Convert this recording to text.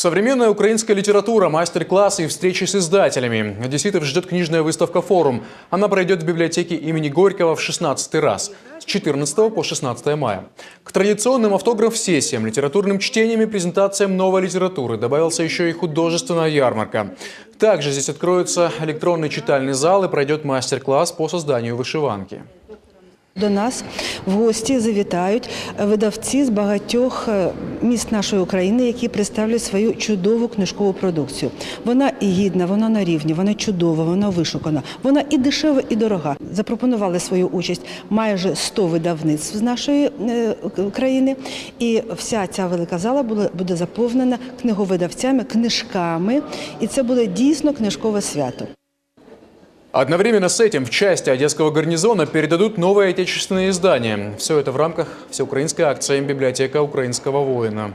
Современная украинская литература, мастер-классы и встречи с издателями. Одесситов ждет книжная выставка «Форум». Она пройдет в библиотеке имени Горького в 16 раз с 14 по 16 мая. К традиционным автограф-сессиям, литературным чтениям и презентациям новой литературы добавился еще и художественная ярмарка. Также здесь откроется электронный читальный зал и пройдет мастер-класс по созданию вышиванки. До нас в гості завітають видавці з багатьох е, міст нашої України, які представлять свою чудову книжкову продукцію. Вона і гідна, вона на рівні, вона чудова, вона вишукана, вона і дешева, і дорога. Запропонували свою участь майже 100 видавництв з нашої е, країни, і вся ця велика зала буде, буде заповнена книговидавцями, книжками, і це буде дійсно книжкове свято. Одновременно с этим в части Одесского гарнизона передадут новые отечественные издания. Все это в рамках всеукраинской акции «Библиотека украинского воина».